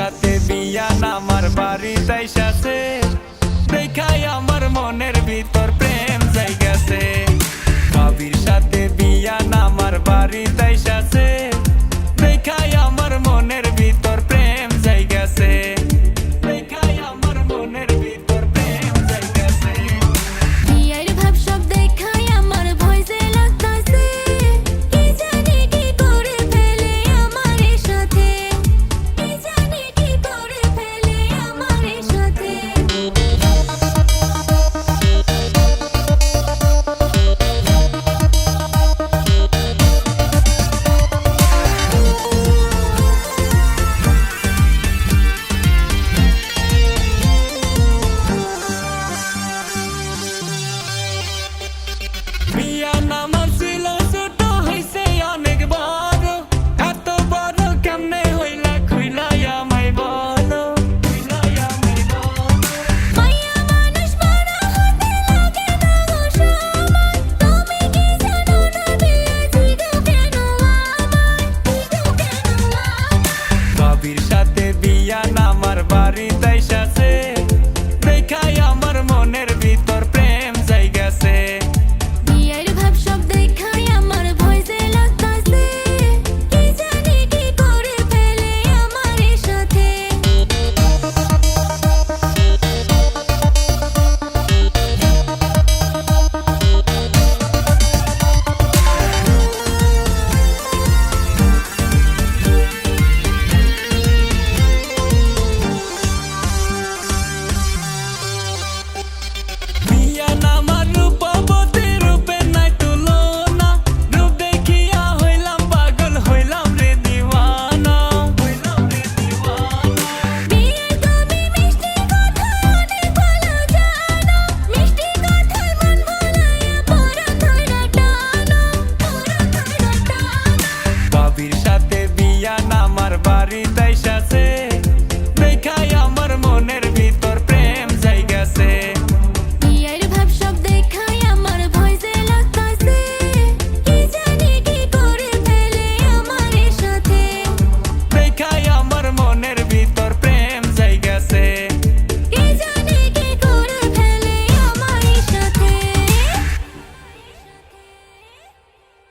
সাথে বিয়ান আমার বাড়ি তাই সাথে দেখাই আমার মনের ভিতর ভাবির সাথে বিয়া